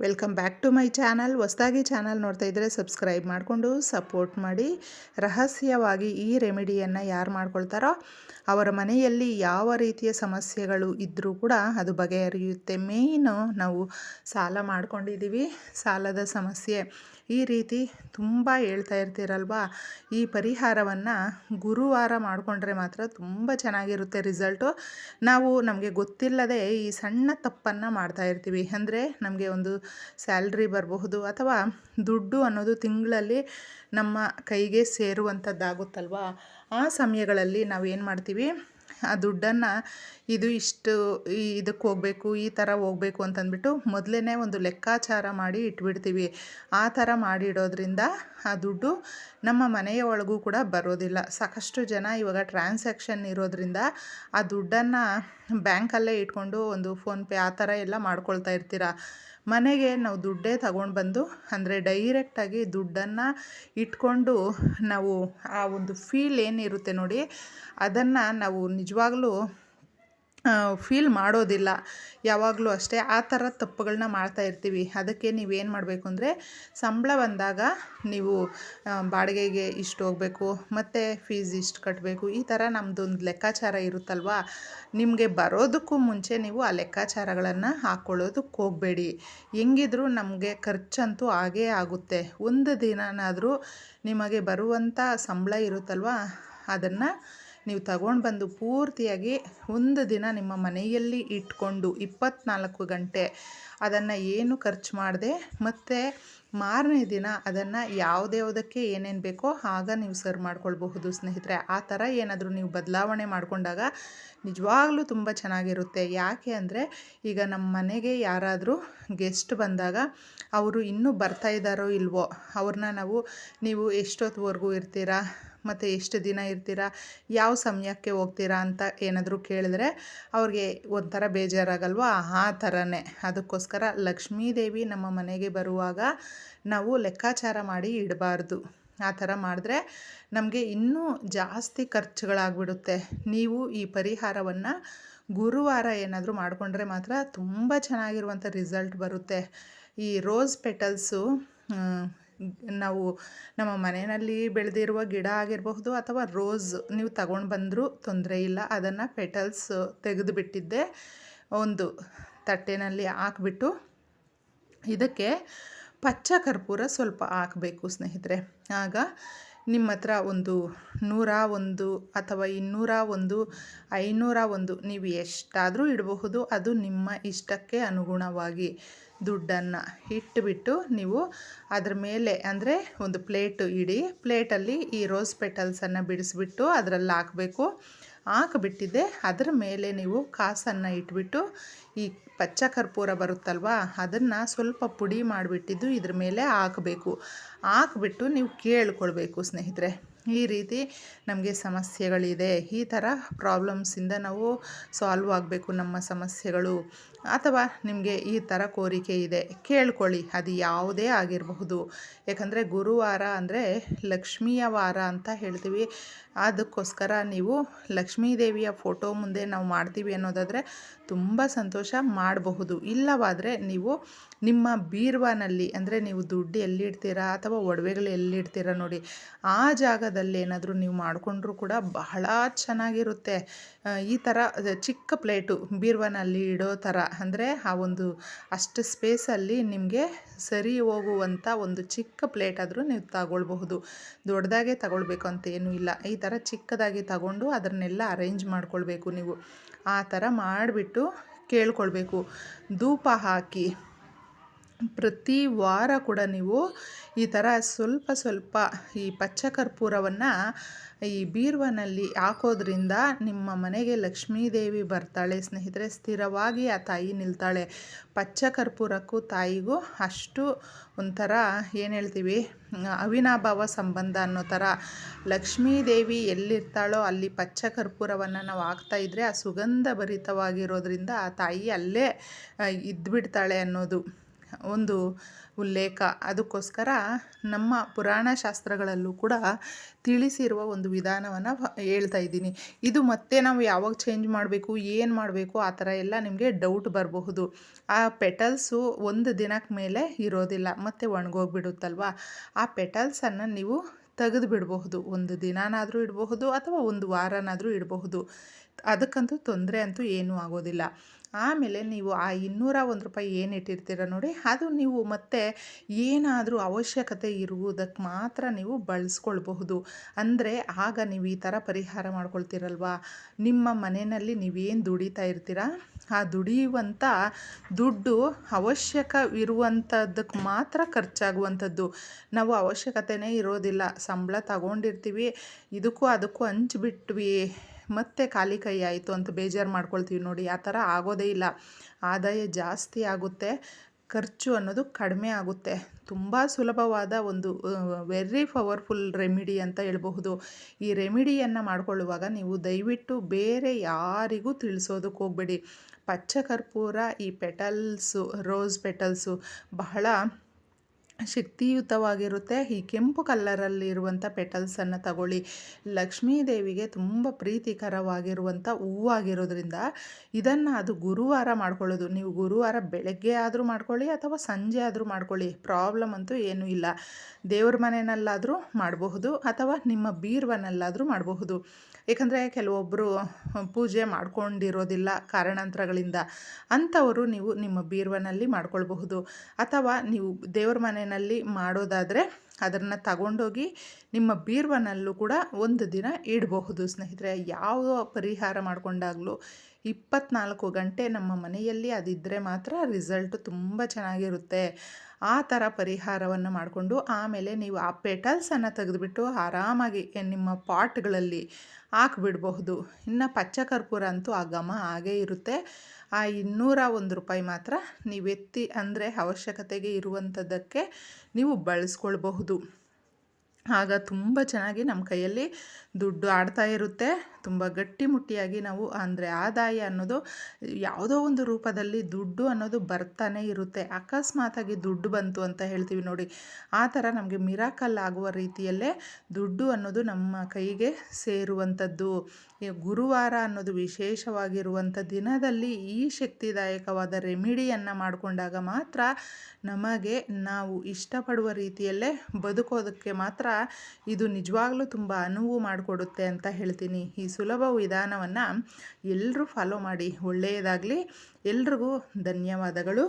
Welcome back to my channel. ಹೊಸದಾಗಿ channel ನೋಡ್ತಾ ಇದ್ದರೆ ಸಬ್ಸ್ಕ್ರೈಬ್ ಮಾಡಿಕೊಂಡು ಸಪೋರ್ಟ್ ಮಾಡಿ. ರಹಸ್ಯವಾಗಿ ಈ ರೆಮಿಡಿಯನ್ನು ಯಾರು ಮಾಡ್ಕೊಳ್ತಾರೋ ಅವರ ಮನೆಯಲ್ಲಿ ಯಾವ ರೀತಿಯ ಸಮಸ್ಯೆಗಳು ಇದ್ದರೂ ಕೂಡ ಅದು ಬಗೆಹರಿಯುತ್ತೆ. ಮೇಯ್ನು ನಾವು ಸಾಲ ಮಾಡ್ಕೊಂಡಿದ್ದೀವಿ. ಸಾಲದ ಸಮಸ್ಯೆ. ಈ ರೀತಿ ತುಂಬ ಹೇಳ್ತಾ ಇರ್ತೀರಲ್ವಾ? ಈ ಪರಿಹಾರವನ್ನು ಗುರುವಾರ ಮಾಡಿಕೊಂಡ್ರೆ ಮಾತ್ರ ತುಂಬ ಚೆನ್ನಾಗಿರುತ್ತೆ ರಿಸಲ್ಟು. ನಾವು ನಮಗೆ ಗೊತ್ತಿಲ್ಲದೆ ಈ ಸಣ್ಣ ತಪ್ಪನ್ನು ಮಾಡ್ತಾ ಇರ್ತೀವಿ. ಅಂದರೆ ನಮಗೆ ಒಂದು ಸ್ಯಾಲ್ರಿ ಬರಬಹುದು ಅಥವಾ ದುಡ್ಡು ಅನ್ನೋದು ತಿಂಗಳಲ್ಲಿ ನಮ್ಮ ಕೈಗೆ ಸೇರುವಂಥದ್ದಾಗುತ್ತಲ್ವಾ? ಆ ಸಮಯಗಳಲ್ಲಿ ನಾವು ಏನು ಮಾಡ್ತೀವಿ? ಆ ದುಡ್ಡನ್ನು ಇದು ಇಷ್ಟು ಇದಕ್ಕೆ ಹೋಗಬೇಕು, ಈ ಥರ ಹೋಗಬೇಕು ಅಂತಂದ್ಬಿಟ್ಟು ಮೊದಲೇ ಒಂದು ಲೆಕ್ಕಾಚಾರ ಮಾಡಿ ಇಟ್ಬಿಡ್ತೀವಿ. ಆ ಥರ ಮಾಡಿಡೋದ್ರಿಂದ ಆ ದುಡ್ಡು ನಮ್ಮ ಮನೆಯ ಒಳಗೂ ಕೂಡ ಬರೋದಿಲ್ಲ. ಸಾಕಷ್ಟು ಜನ ಇವಾಗ ಟ್ರಾನ್ಸಾಕ್ಷನ್ ಇರೋದ್ರಿಂದ ಆ ದುಡ್ಡನ್ನು ಬ್ಯಾಂಕಲ್ಲೇ ಇಟ್ಕೊಂಡು ಒಂದು ಫೋನ್ಪೇ ಆ ಥರ ಎಲ್ಲ ಮಾಡ್ಕೊಳ್ತಾ ಇರ್ತೀರ? ಮನೆಗೆ ನಾವು ದುಡ್ಡೇ ತಗೊಂಡು ಬಂದು, ಅಂದರೆ ಡೈರೆಕ್ಟಾಗಿ ದುಡ್ಡನ್ನು ಇಟ್ಕೊಂಡು ನಾವು ಆ ಒಂದು ಫೀಲ್ ಏನಿರುತ್ತೆ ನೋಡಿ, ಅದನ್ನು ನಾವು ನಿಜವಾಗ್ಲೂ ಫೀಲ್ ಮಾಡೋದಿಲ್ಲ. ಯಾವಾಗಲೂ ಅಷ್ಟೇ ಆ ಥರ ತಪ್ಪುಗಳನ್ನ ಮಾಡ್ತಾ ಇರ್ತೀವಿ. ಅದಕ್ಕೆ ನೀವೇನು ಮಾಡಬೇಕು ಅಂದರೆ ಸಂಬಳ ಬಂದಾಗ ನೀವು ಬಾಡಿಗೆಗೆ ಇಷ್ಟು ಹೋಗಬೇಕು, ಮತ್ತು ಫೀಸ್ ಇಷ್ಟು ಕಟ್ಟಬೇಕು ಈ ಥರ ನಮ್ಮದೊಂದು ಲೆಕ್ಕಾಚಾರ ಇರುತ್ತಲ್ವ? ನಿಮಗೆ ಬರೋದಕ್ಕೂ ಮುಂಚೆ ನೀವು ಆ ಲೆಕ್ಕಾಚಾರಗಳನ್ನು ಹಾಕ್ಕೊಳ್ಳೋದಕ್ಕೆ ಹೋಗಬೇಡಿ. ಹೆಂಗಿದ್ರೂ ನಮಗೆ ಖರ್ಚಂತೂ ಆಗೇ ಆಗುತ್ತೆ. ಒಂದು ದಿನನಾದರೂ ನಿಮಗೆ ಬರುವಂಥ ಸಂಬಳ ಇರುತ್ತಲ್ವ? ಅದನ್ನು ನೀವು ತಗೊಂಡು ಬಂದು ಪೂರ್ತಿಯಾಗಿ ಒಂದು ದಿನ ನಿಮ್ಮ ಮನೆಯಲ್ಲಿ ಇಟ್ಕೊಂಡು ಇಪ್ಪತ್ನಾಲ್ಕು ಗಂಟೆ ಅದನ್ನು ಏನು ಖರ್ಚು ಮಾಡದೆ, ಮತ್ತು ಮಾರನೇ ದಿನ ಅದನ್ನು ಯಾವುದ್ಯಾವುದಕ್ಕೆ ಏನೇನು ಬೇಕೋ ಆಗ ನೀವು ಸರ್ವ್ ಮಾಡ್ಕೊಳ್ಬಹುದು ಸ್ನೇಹಿತರೆ. ಆ ಥರ ಏನಾದರೂ ನೀವು ಬದಲಾವಣೆ ಮಾಡಿಕೊಂಡಾಗ ನಿಜವಾಗ್ಲೂ ತುಂಬ ಚೆನ್ನಾಗಿರುತ್ತೆ. ಯಾಕೆ ಅಂದರೆ ಈಗ ನಮ್ಮ ಮನೆಗೆ ಯಾರಾದರೂ ಗೆಸ್ಟ್ ಬಂದಾಗ ಅವರು ಇನ್ನೂ ಬರ್ತಾ ಇದ್ದಾರೋ ಇಲ್ವೋ, ಅವ್ರನ್ನ ನಾವು, ನೀವು ಎಷ್ಟೊತ್ತುವರೆಗೂ ಇರ್ತೀರಾ ಮತ್ತು ಎಷ್ಟು ದಿನ ಇರ್ತೀರಾ, ಯಾವ ಸಮಯಕ್ಕೆ ಹೋಗ್ತೀರಾ ಅಂತ ಏನಾದರೂ ಕೇಳಿದ್ರೆ ಅವ್ರಿಗೆ ಒಂಥರ ಬೇಜಾರಾಗಲ್ವ? ಆ ಥರನೇ. ಅದಕ್ಕೋಸ್ಕರ ಲಕ್ಷ್ಮೀದೇವಿ ನಮ್ಮ ಮನೆಗೆ ಬರುವಾಗ ನಾವು ಲೆಕ್ಕಾಚಾರ ಮಾಡಿ ಇಡಬಾರ್ದು. ಆ ಥರ ಮಾಡಿದ್ರೆ ನಮಗೆ ಇನ್ನೂ ಜಾಸ್ತಿ ಖರ್ಚುಗಳಾಗ್ಬಿಡುತ್ತೆ. ನೀವು ಈ ಪರಿಹಾರವನ್ನು ಗುರುವಾರ ಏನಾದರೂ ಮಾಡಿಕೊಂಡ್ರೆ ಮಾತ್ರ ತುಂಬ ಚೆನ್ನಾಗಿರುವಂಥ ರಿಸಲ್ಟ್ ಬರುತ್ತೆ. ಈ ರೋಸ್ ಪೆಟಲ್ಸು ನಾವು ನಮ್ಮ ಮನೆಯಲ್ಲಿ ಬೆಳೆದಿರುವ ಗಿಡ ಆಗಿರಬಹುದು ಅಥವಾ ರೋಸ್ ನೀವು ತಗೊಂಡು ಬಂದರೂ ತೊಂದರೆ ಇಲ್ಲ. ಅದನ್ನು ಪೆಟಲ್ಸ್ ತೆಗೆದು ಬಿಟ್ಟಿದ್ದೆ. ಒಂದು ತಟ್ಟೆನಲ್ಲಿ ಹಾಕ್ಬಿಟ್ಟು ಇದಕ್ಕೆ ಪಚ್ಚ ಕರ್ಪೂರ ಸ್ವಲ್ಪ ಹಾಕಬೇಕು ಸ್ನೇಹಿತರೆ. ಆಗ ನಿಮ್ಮ ಹತ್ರ ಒಂದು ನೂರ ಒಂದು ಅಥವಾ ಇನ್ನೂರ ಒಂದು, ಐನೂರ ಒಂದು ನೀವು ಎಷ್ಟಾದರೂ ಇಡಬಹುದು. ಅದು ನಿಮ್ಮ ಇಷ್ಟಕ್ಕೆ ಅನುಗುಣವಾಗಿ. ದುಡ್ಡನ್ನು ಇಟ್ಟುಬಿಟ್ಟು ನೀವು ಅದ್ರ ಮೇಲೆ ಅಂದರೆ ಒಂದು ಪ್ಲೇಟು ಇಡಿ. ಪ್ಲೇಟಲ್ಲಿ ಈ ರೋಸ್ ಪೆಟಲ್ಸನ್ನು ಬಿಡಿಸ್ಬಿಟ್ಟು ಅದರಲ್ಲಿ ಹಾಕಬೇಕು. ಹಾಕಿಬಿಟ್ಟಿದ್ದೆ ಅದರ ಮೇಲೆ ನೀವು ಕಾಸನ್ನು ಇಟ್ಬಿಟ್ಟು ಈ ಪಚ್ಚ ಕರ್ಪೂರ ಬರುತ್ತಲ್ವ, ಅದನ್ನು ಸ್ವಲ್ಪ ಪುಡಿ ಮಾಡಿಬಿಟ್ಟಿದ್ದು ಇದ್ರ ಮೇಲೆ ಹಾಕಬೇಕು. ಹಾಕ್ಬಿಟ್ಟು ನೀವು ಕೇಳ್ಕೊಳ್ಬೇಕು ಸ್ನೇಹಿತರೆ. ಈ ರೀತಿ ನಮಗೆ ಸಮಸ್ಯೆಗಳಿದೆ. ಈ ಥರ ಪ್ರಾಬ್ಲಮ್ಸಿಂದ ನಾವು ಸಾಲ್ವ್ ಆಗಬೇಕು ನಮ್ಮ ಸಮಸ್ಯೆಗಳು. ಅಥವಾ ನಿಮಗೆ ಈ ಥರ ಕೋರಿಕೆ ಇದೆ. ಕೇಳ್ಕೊಳ್ಳಿ, ಅದು ಯಾವುದೇ ಆಗಿರಬಹುದು. ಯಾಕಂದರೆ ಗುರುವಾರ ಅಂದರೆ ಲಕ್ಷ್ಮಿಯ ವಾರ ಅಂತ ಹೇಳ್ತೀವಿ. ಅದಕ್ಕೋಸ್ಕರ ನೀವು ಲಕ್ಷ್ಮೀದೇವಿಯ ಫೋಟೋ ಮುಂದೆ ನಾವು ಮಾಡ್ತೀವಿ ಅನ್ನೋದಾದರೆ ತುಂಬ ಸಂತೋಷ ಮಾಡಬಹುದು. ಇಲ್ಲವಾದರೆ ನೀವು ನಿಮ್ಮ ಬೀರ್ವಾನಲ್ಲಿ ಅಂದರೆ ನೀವು ದುಡ್ಡು ಎಲ್ಲಿಡ್ತೀರಾ ಅಥವಾ ಒಡವೆಗಳು ಎಲ್ಲಿಡ್ತೀರಾ ನೋಡಿ, ಆ ಜಾಗದಲ್ಲಿ ಏನಾದರೂ ನೀವು ಮಾಡಿಕೊಂಡ್ರೂ ಕೂಡ ಬಹಳ ಚೆನ್ನಾಗಿರುತ್ತೆ. ಈ ಥರ ಚಿಕ್ಕ ಪ್ಲೇಟು ಬೀರ್ವನಲ್ಲಿ ಇಡೋ ಥರ ಅಂದರೆ ಆ ಒಂದು ಅಷ್ಟು ಸ್ಪೇಸಲ್ಲಿ ನಿಮಗೆ ಸರಿ ಹೋಗುವಂಥ ಒಂದು ಚಿಕ್ಕ ಪ್ಲೇಟ್ ಆದರೂ ನೀವು ತಗೊಳ್ಬಹುದು. ದೊಡ್ಡದಾಗೆ ತಗೊಳ್ಬೇಕು ಅಂತ ಏನೂ ಇಲ್ಲ. ಈ ಥರ ಚಿಕ್ಕದಾಗಿ ತಗೊಂಡು ಅದನ್ನೆಲ್ಲ ಅರೇಂಜ್ ಮಾಡಿಕೊಳ್ಬೇಕು ನೀವು. ಆ ಥರ ಮಾಡಿಬಿಟ್ಟು ಕೇಳ್ಕೊಳ್ಬೇಕು. ಧೂಪ ಹಾಕಿ ಪ್ರತಿ ವಾರ ಕೂಡ ನೀವು ಈ ಥರ ಸ್ವಲ್ಪ ಸ್ವಲ್ಪ ಈ ಪಚ್ಚ ಕರ್ಪೂರವನ್ನು ಈ ಬೀರ್ವನಲ್ಲಿ ಹಾಕೋದ್ರಿಂದ ನಿಮ್ಮ ಮನೆಗೆ ಲಕ್ಷ್ಮೀದೇವಿ ಬರ್ತಾಳೆ, ಸ್ನೇಹಿತರೆ, ಸ್ಥಿರವಾಗಿ ಆ ತಾಯಿ ನಿಲ್ತಾಳೆ. ಪಚ್ಚ ಕರ್ಪೂರಕ್ಕೂ ತಾಯಿಗೂ ಅಷ್ಟು ಒಂಥರ ಏನು ಹೇಳ್ತೀವಿ, ಅವಿನಾಭಾವ ಸಂಬಂಧ ಅನ್ನೋ ಥರ. ಲಕ್ಷ್ಮೀದೇವಿ ಎಲ್ಲಿರ್ತಾಳೋ ಅಲ್ಲಿ ಪಚ್ಚ ಕರ್ಪೂರವನ್ನು ನಾವು ಇದ್ದರೆ ಆ ಸುಗಂಧ ಭರಿತವಾಗಿರೋದ್ರಿಂದ ಆ ತಾಯಿ ಅಲ್ಲೇ ಇದ್ದುಬಿಡ್ತಾಳೆ ಅನ್ನೋದು. ಒಂದು ಉಲ್ಲೇಖ. ಅದಕ್ಕೋಸ್ಕರ ನಮ್ಮ ಪುರಾಣ ಶಾಸ್ತ್ರಗಳಲ್ಲೂ ಕೂಡ ತಿಳಿಸಿರುವ ಒಂದು ವಿಧಾನವನ್ನು ಹೇಳ್ತಾ ಇದ್ದೀನಿ. ಇದು ಮತ್ತೆ ನಾವು ಯಾವಾಗ ಚೇಂಜ್ ಮಾಡಬೇಕು, ಏನು ಮಾಡಬೇಕು, ಆ ಥರ ಎಲ್ಲ ನಿಮಗೆ ಡೌಟ್ ಬರಬಹುದು. ಆ ಪೆಟಲ್ಸು ಒಂದು ದಿನಕ್ಕೆ ಮೇಲೆ ಇರೋದಿಲ್ಲ, ಮತ್ತು ಒಣಗೋಗ್ಬಿಡುತ್ತಲ್ವ? ಆ ಪೆಟಲ್ಸನ್ನು ನೀವು ತೆಗೆದು ಬಿಡಬಹುದು. ಒಂದು ದಿನನಾದರೂ ಇಡಬಹುದು ಅಥವಾ ಒಂದು ವಾರನಾದರೂ ಇಡಬಹುದು. ಅದಕ್ಕಂತೂ ತೊಂದರೆ ಅಂತೂ ಏನೂ ಆಗೋದಿಲ್ಲ. ಆಮೇಲೆ ನೀವು ಆ ಇನ್ನೂರ ಒಂದು ರೂಪಾಯಿ ಏನು ಇಟ್ಟಿರ್ತೀರ ನೋಡಿ, ಅದು ನೀವು ಮತ್ತೆ ಏನಾದರೂ ಅವಶ್ಯಕತೆ ಇರುವುದಕ್ಕೆ ಮಾತ್ರ ನೀವು ಬಳಸ್ಕೊಳ್ಬಹುದು. ಅಂದರೆ ಆಗ ನೀವು ಈ ಥರ ಪರಿಹಾರ ಮಾಡ್ಕೊಳ್ತೀರಲ್ವಾ? ನಿಮ್ಮ ಮನೆಯಲ್ಲಿ ನೀವೇನು ದುಡಿತಾ ಇರ್ತೀರ? ಆ ದುಡಿಯುವಂಥ ದುಡ್ಡು ಅವಶ್ಯಕವಿರುವಂಥದ್ದಕ್ಕೆ ಮಾತ್ರ ಖರ್ಚಾಗುವಂಥದ್ದು ನಾವು ಅವಶ್ಯಕತೆನೇ ಇರೋದಿಲ್ಲ. ಸಂಬಳ ತಗೊಂಡಿರ್ತೀವಿ. ಇದಕ್ಕೂ ಅದಕ್ಕೂ ಹಂಚ್ಬಿಟ್ವಿ. ಮತ್ತೆ ಖಾಲಿ ಕೈ ಆಯಿತು ಅಂತ ಬೇಜಾರು ಮಾಡ್ಕೊಳ್ತೀವಿ ನೋಡಿ, ಆ ಥರ ಆಗೋದೇ ಇಲ್ಲ. ಆದಾಯ ಜಾಸ್ತಿ ಆಗುತ್ತೆ, ಖರ್ಚು ಅನ್ನೋದು ಕಡಿಮೆ ಆಗುತ್ತೆ. ತುಂಬ ಸುಲಭವಾದ ಒಂದು ವೆರಿ ಪವರ್ಫುಲ್ ರೆಮಿಡಿ ಅಂತ ಹೇಳಬಹುದು. ಈ ರೆಮಿಡಿಯನ್ನು ಮಾಡಿಕೊಳ್ಳುವಾಗ ನೀವು ದಯವಿಟ್ಟು ಬೇರೆ ಯಾರಿಗೂ ತಿಳಿಸೋದಕ್ಕೆ ಹೋಗಬೇಡಿ. ಪಚ್ಚ ಕರ್ಪೂರ ಈ ಪೆಟಲ್ಸು ರೋಸ್ ಪೆಟಲ್ಸು ಬಹಳ ಶಕ್ತಿಯುತವಾಗಿರುತ್ತೆ. ಈ ಕೆಂಪು ಕಲ್ಲರಲ್ಲಿರುವಂಥ ಪೆಟಲ್ಸನ್ನು ತಗೊಳ್ಳಿ. ಲಕ್ಷ್ಮೀ ದೇವಿಗೆ ತುಂಬ ಪ್ರೀತಿಕರವಾಗಿರುವಂಥ ಹೂವಾಗಿರೋದ್ರಿಂದ ಇದನ್ನು ಅದು ಗುರುವಾರ ಮಾಡ್ಕೊಳ್ಳೋದು. ನೀವು ಗುರುವಾರ ಬೆಳಗ್ಗೆ ಆದರೂ ಮಾಡ್ಕೊಳ್ಳಿ ಅಥವಾ ಸಂಜೆ ಆದರೂ ಮಾಡ್ಕೊಳ್ಳಿ. ಪ್ರಾಬ್ಲಮ್ ಅಂತೂ ಏನೂ ಇಲ್ಲ. ದೇವ್ರ ಮನೆಯಲ್ಲಾದರೂ ಮಾಡಬಹುದು ಅಥವಾ ನಿಮ್ಮ ಬೀರ್ವನಲ್ಲಾದರೂ ಮಾಡಬಹುದು. ಏಕೆಂದರೆ ಕೆಲವೊಬ್ಬರು ಪೂಜೆ ಮಾಡ್ಕೊಂಡಿರೋದಿಲ್ಲ ಕಾರಣಾಂತರಗಳಿಂದ. ಅಂಥವರು ನೀವು ನಿಮ್ಮ ಬೀರ್ವನಲ್ಲಿ ಮಾಡ್ಕೊಳ್ಬಹುದು. ಅಥವಾ ನೀವು ದೇವ್ರ ಮನೆಯಲ್ಲಿ ಮಾಡೋದಾದರೆ ಅದನ್ನು ತಗೊಂಡೋಗಿ ನಿಮ್ಮ ಬೀರ್ವನಲ್ಲೂ ಕೂಡ ಒಂದು ದಿನ ಇಡಬಹುದು. ಸ್ನೇಹಿತರೆ, ಯಾವ ಪರಿಹಾರ ಮಾಡಿಕೊಂಡಾಗಲೂ ಇಪ್ಪತ್ನಾಲ್ಕು ಗಂಟೆ ನಮ್ಮ ಮನೆಯಲ್ಲಿ ಅದಿದ್ದರೆ ಮಾತ್ರ ರಿಸಲ್ಟ್ ತುಂಬ ಚೆನ್ನಾಗಿರುತ್ತೆ. ಆ ಥರ ಪರಿಹಾರವನ್ನು ಮಾಡಿಕೊಂಡು ಆಮೇಲೆ ನೀವು ಆ ಪೆಟಲ್ಸನ್ನು ತೆಗೆದುಬಿಟ್ಟು ಆರಾಮಾಗಿ ನಿಮ್ಮ ಪಾಟ್ಗಳಲ್ಲಿ ಹಾಕ್ಬಿಡಬಹುದು. ಇನ್ನು ಪಚ್ಚ ಕರ್ಪೂರ ಅಂತೂ ಆ ಘಮ ಹಾಗೇ ಇರುತ್ತೆ. ಆ ಇನ್ನೂರ ಒಂದು ರೂಪಾಯಿ ಮಾತ್ರ ನೀವು ಎತ್ತಿ ಅಂದರೆ ಅವಶ್ಯಕತೆಗೆ ಇರುವಂಥದ್ದಕ್ಕೆ ನೀವು ಬಳಸ್ಕೊಳ್ಬಹುದು. ಆಗ ತುಂಬ ಚೆನ್ನಾಗಿ ನಮ್ಮ ಕೈಯಲ್ಲಿ ದುಡ್ಡು ಆಡ್ತಾ ಇರುತ್ತೆ. ತುಂಬ ಗಟ್ಟಿಮುಟ್ಟಿಯಾಗಿ ನಾವು, ಅಂದರೆ ಆದಾಯ ಅನ್ನೋದು ಯಾವುದೋ ಒಂದು ರೂಪದಲ್ಲಿ ದುಡ್ಡು ಅನ್ನೋದು ಬರ್ತಾನೆ ಇರುತ್ತೆ. ಅಕಸ್ಮಾತಾಗಿ ದುಡ್ಡು ಬಂತು ಅಂತ ಹೇಳ್ತೀವಿ ನೋಡಿ. ಆ ಥರ ನಮಗೆ ಮಿರಾಕಲ್ ಆಗುವ ರೀತಿಯಲ್ಲೇ ದುಡ್ಡು ಅನ್ನೋದು ನಮ್ಮ ಕೈಗೆ ಸೇರುವಂಥದ್ದು. ಗುರುವಾರ ಅನ್ನೋದು ವಿಶೇಷವಾಗಿರುವಂಥ ದಿನದಲ್ಲಿ ಈ ಶಕ್ತಿದಾಯಕವಾದ ರೆಮಿಡಿಯನ್ನು ಮಾಡಿಕೊಂಡಾಗ ಮಾತ್ರ ನಮಗೆ ನಾವು ಇಷ್ಟಪಡುವ ರೀತಿಯಲ್ಲೇ ಬದುಕೋದಕ್ಕೆ ಮಾತ್ರ ಇದು ನಿಜವಾಗ್ಲೂ ತುಂಬ ಅನುವು ಮಾಡಿಕೊಡುತ್ತೆ ಅಂತ ಹೇಳ್ತೀನಿ. ಈ ಸುಲಭ ವಿಧಾನವನ್ನು ಎಲ್ಲರೂ ಫಾಲೋ ಮಾಡಿ. ಒಳ್ಳೆಯದಾಗಲಿ. ಎಲ್ರಿಗೂ ಧನ್ಯವಾದಗಳು.